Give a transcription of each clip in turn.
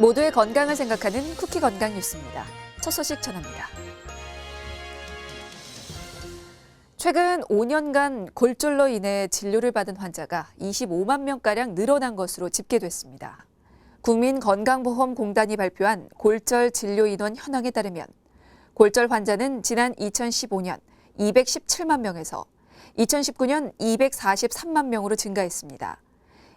모두의 건강을 생각하는 쿠키 건강 뉴스입니다. 첫 소식 전합니다. 최근 5년간 골절로 인해 진료를 받은 환자가 25만 명가량 늘어난 것으로 집계됐습니다. 국민건강보험공단이 발표한 골절 진료 인원 현황에 따르면 골절 환자는 지난 2015년 217만 명에서 2019년 243만 명으로 증가했습니다.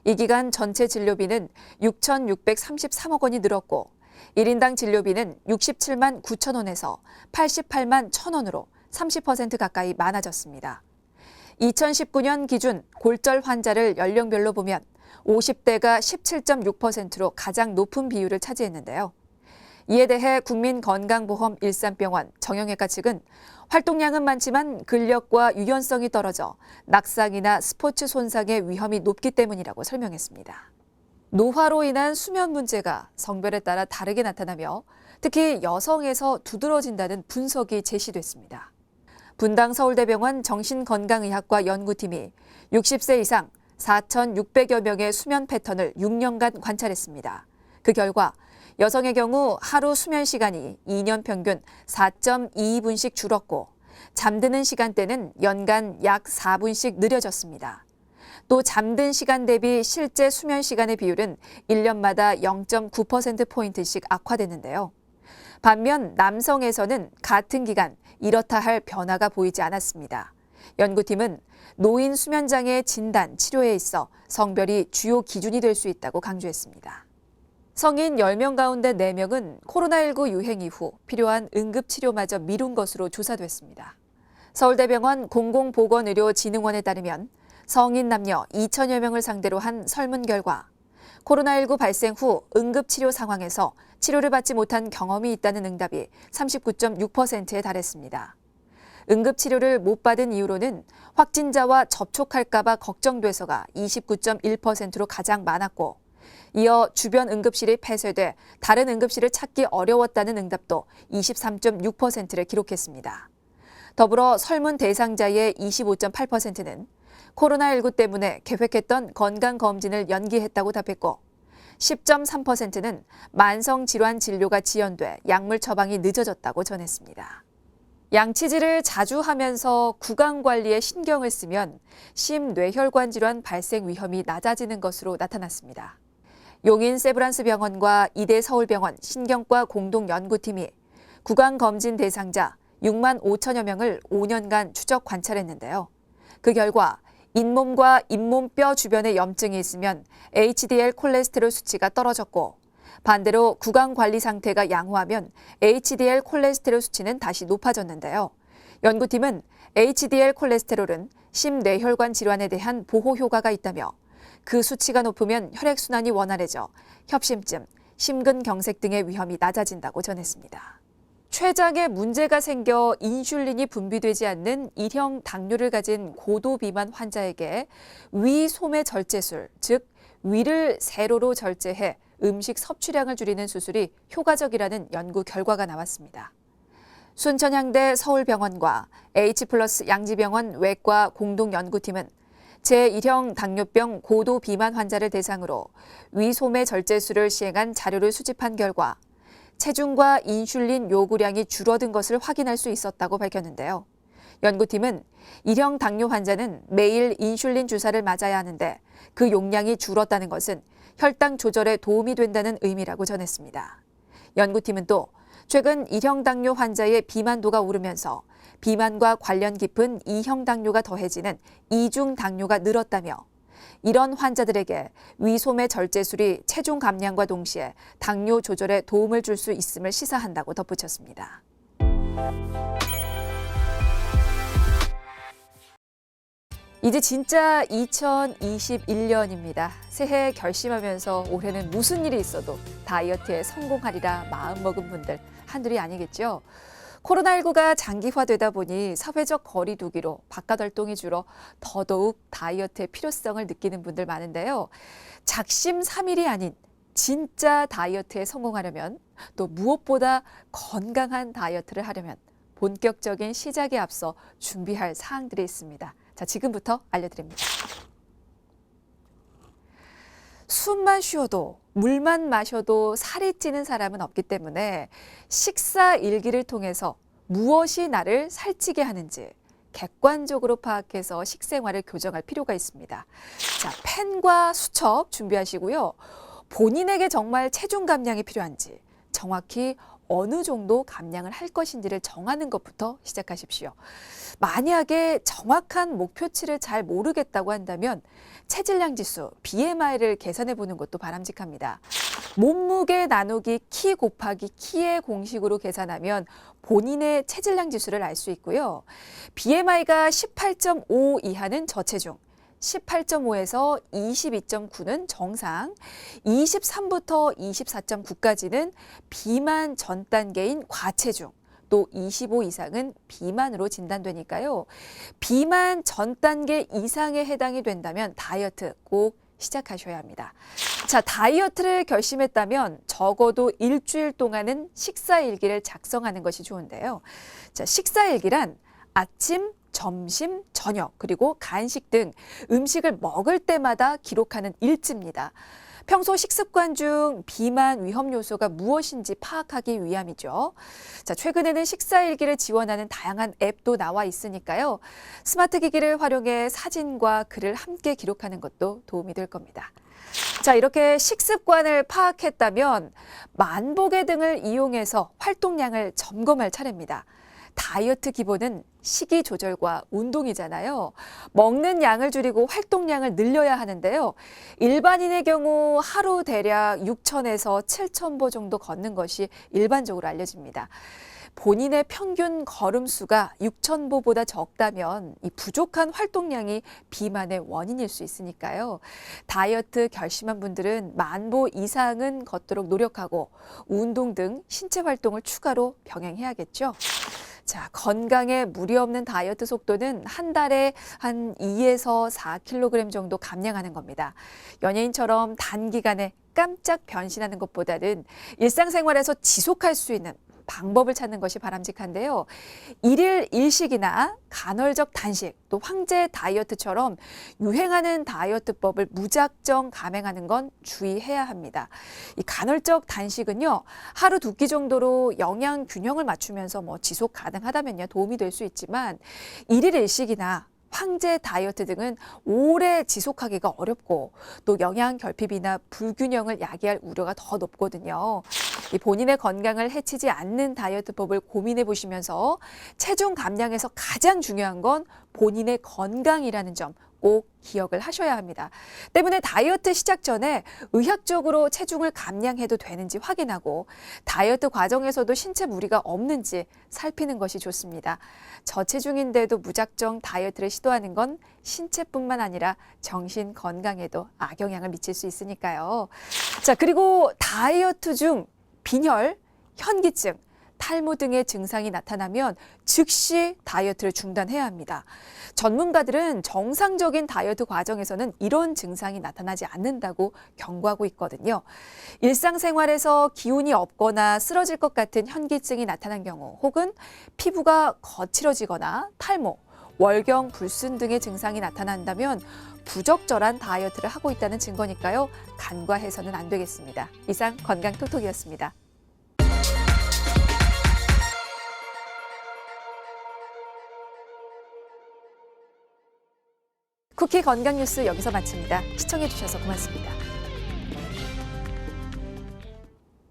이 기간 전체 진료비는 6,633억 원이 늘었고 1인당 진료비는 67만 9천 원에서 88만 1천 원으로 30% 가까이 많아졌습니다. 2019년 기준 골절 환자를 연령별로 보면 50대가 17.6%로 가장 높은 비율을 차지했는데요. 이에 대해 국민건강보험 일산병원 정형외과 측은 활동량은 많지만 근력과 유연성이 떨어져 낙상이나 스포츠 손상의 위험이 높기 때문이라고 설명했습니다. 노화로 인한 수면 문제가 성별에 따라 다르게 나타나며 특히 여성에서 두드러진다는 분석이 제시됐습니다. 분당 서울대병원 정신건강의학과 연구팀이 60세 이상 4,600여 명의 수면 패턴을 6년간 관찰했습니다. 그 결과 여성의 경우 하루 수면 시간이 2년 평균 4.22분씩 줄었고 잠드는 시간대는 연간 약 4분씩 느려졌습니다. 또 잠든 시간 대비 실제 수면 시간의 비율은 1년마다 0.9%포인트씩 악화됐는데요. 반면 남성에서는 같은 기간 이렇다 할 변화가 보이지 않았습니다. 연구팀은 노인 수면장애 진단, 치료에 있어 성별이 주요 기준이 될 수 있다고 강조했습니다. 성인 10명 가운데 4명은 코로나19 유행 이후 필요한 응급치료마저 미룬 것으로 조사됐습니다. 서울대병원 공공보건의료진흥원에 따르면 성인 남녀 2천여 명을 상대로 한 설문 결과 코로나19 발생 후 응급치료 상황에서 치료를 받지 못한 경험이 있다는 응답이 39.6%에 달했습니다. 응급치료를 못 받은 이유로는 확진자와 접촉할까봐 걱정돼서가 29.1%로 가장 많았고 이어 주변 응급실이 폐쇄돼 다른 응급실을 찾기 어려웠다는 응답도 23.6%를 기록했습니다. 더불어 설문 대상자의 25.8%는 코로나19 때문에 계획했던 건강검진을 연기했다고 답했고 10.3%는 만성질환 진료가 지연돼 약물 처방이 늦어졌다고 전했습니다. 양치질을 자주 하면서 구강 관리에 신경을 쓰면 심뇌혈관 질환 발생 위험이 낮아지는 것으로 나타났습니다. 용인 세브란스 병원과 이대 서울병원 신경과 공동 연구팀이 구강 검진 대상자 6만 5천여 명을 5년간 추적 관찰했는데요. 그 결과 잇몸과 잇몸뼈 주변에 염증이 있으면 HDL 콜레스테롤 수치가 떨어졌고 반대로 구강 관리 상태가 양호하면 HDL 콜레스테롤 수치는 다시 높아졌는데요. 연구팀은 HDL 콜레스테롤은 심뇌혈관 질환에 대한 보호 효과가 있다며 그 수치가 높으면 혈액순환이 원활해져 협심증, 심근경색 등의 위험이 낮아진다고 전했습니다. 췌장에 문제가 생겨 인슐린이 분비되지 않는 일형 당뇨를 가진 고도 비만 환자에게 위 소매 절제술, 즉 위를 세로로 절제해 음식 섭취량을 줄이는 수술이 효과적이라는 연구 결과가 나왔습니다. 순천향대 서울병원과 H플러스 양지병원 외과 공동연구팀은 제1형 당뇨병 고도 비만 환자를 대상으로 위소매 절제술을 시행한 자료를 수집한 결과 체중과 인슐린 요구량이 줄어든 것을 확인할 수 있었다고 밝혔는데요. 연구팀은 1형 당뇨 환자는 매일 인슐린 주사를 맞아야 하는데 그 용량이 줄었다는 것은 혈당 조절에 도움이 된다는 의미라고 전했습니다. 연구팀은 또 최근 1형 당뇨 환자의 비만도가 오르면서 비만과 관련 깊은 2형 당뇨가 더해지는 2중 당뇨가 늘었다며 이런 환자들에게 위소매 절제술이 체중 감량과 동시에 당뇨 조절에 도움을 줄 수 있음을 시사한다고 덧붙였습니다. 이제 진짜 2021년입니다. 새해 결심하면서 올해는 무슨 일이 있어도 다이어트에 성공하리라 마음먹은 분들 한둘이 아니겠죠. 코로나19가 장기화되다 보니 사회적 거리두기로 바깥 활동이 줄어 더더욱 다이어트의 필요성을 느끼는 분들 많은데요. 작심 삼일이 아닌 진짜 다이어트에 성공하려면 또 무엇보다 건강한 다이어트를 하려면 본격적인 시작에 앞서 준비할 사항들이 있습니다. 자, 지금부터 알려드립니다. 숨만 쉬어도 물만 마셔도 살이 찌는 사람은 없기 때문에 식사 일기를 통해서 무엇이 나를 살찌게 하는지 객관적으로 파악해서 식생활을 교정할 필요가 있습니다. 자, 펜과 수첩 준비하시고요. 본인에게 정말 체중 감량이 필요한지 정확히 어느 정도 감량을 할 것인지를 정하는 것부터 시작하십시오. 만약에 정확한 목표치를 잘 모르겠다고 한다면 체질량 지수 BMI를 계산해 보는 것도 바람직합니다. 몸무게 나누기 키 곱하기 키의 공식으로 계산하면 본인의 체질량 지수를 알 수 있고요. BMI가 18.5 이하는 저체중, 18.5에서 22.9는 정상, 23부터 24.9까지는 비만 전 단계인 과체중, 또 25 이상은 비만으로 진단되니까요. 비만 전 단계 이상에 해당이 된다면 다이어트 꼭 시작하셔야 합니다. 자, 다이어트를 결심했다면 적어도 일주일 동안은 식사 일기를 작성하는 것이 좋은데요. 자, 식사 일기란 아침, 점심, 저녁, 그리고 간식 등 음식을 먹을 때마다 기록하는 일지입니다. 평소 식습관 중 비만 위험 요소가 무엇인지 파악하기 위함이죠. 자, 최근에는 식사 일기를 지원하는 다양한 앱도 나와 있으니까요. 스마트 기기를 활용해 사진과 글을 함께 기록하는 것도 도움이 될 겁니다. 자, 이렇게 식습관을 파악했다면 만보계 등을 이용해서 활동량을 점검할 차례입니다. 다이어트 기본은 식이 조절과 운동이잖아요. 먹는 양을 줄이고 활동량을 늘려야 하는데요. 일반인의 경우 하루 대략 6천에서 7천 보 정도 걷는 것이 일반적으로 알려집니다. 본인의 평균 걸음 수가 6천 보보다 적다면 이 부족한 활동량이 비만의 원인일 수 있으니까요. 다이어트 결심한 분들은 만보 이상은 걷도록 노력하고 운동 등 신체 활동을 추가로 병행해야겠죠. 자, 건강에 무리 없는 다이어트 속도는 한 달에 한 2에서 4kg 정도 감량하는 겁니다. 연예인처럼 단기간에 깜짝 변신하는 것보다는 일상생활에서 지속할 수 있는 방법을 찾는 것이 바람직한데요. 일일 일식이나 간헐적 단식, 또 황제 다이어트처럼 유행하는 다이어트법을 무작정 감행하는 건 주의해야 합니다. 이 간헐적 단식은요, 하루 두 끼 정도로 영양 균형을 맞추면서 뭐 지속 가능하다면요, 도움이 될 수 있지만 일일 일식이나 황제 다이어트 등은 오래 지속하기가 어렵고 또 영양 결핍이나 불균형을 야기할 우려가 더 높거든요. 이 본인의 건강을 해치지 않는 다이어트법을 고민해 보시면서 체중 감량에서 가장 중요한 건 본인의 건강이라는 점 꼭 기억을 하셔야 합니다. 때문에 다이어트 시작 전에 의학적으로 체중을 감량해도 되는지 확인하고 다이어트 과정에서도 신체 무리가 없는지 살피는 것이 좋습니다. 저체중인데도 무작정 다이어트를 시도하는 건 신체뿐만 아니라 정신 건강에도 악영향을 미칠 수 있으니까요. 자, 그리고 다이어트 중 빈혈, 현기증, 탈모 등의 증상이 나타나면 즉시 다이어트를 중단해야 합니다. 전문가들은 정상적인 다이어트 과정에서는 이런 증상이 나타나지 않는다고 경고하고 있거든요. 일상생활에서 기운이 없거나 쓰러질 것 같은 현기증이 나타난 경우 혹은 피부가 거칠어지거나 탈모, 월경, 불순 등의 증상이 나타난다면 부적절한 다이어트를 하고 있다는 증거니까요. 간과해서는 안 되겠습니다. 이상 건강 톡톡이었습니다. 쿠키 건강 뉴스 여기서 마칩니다. 시청해 주셔서 고맙습니다.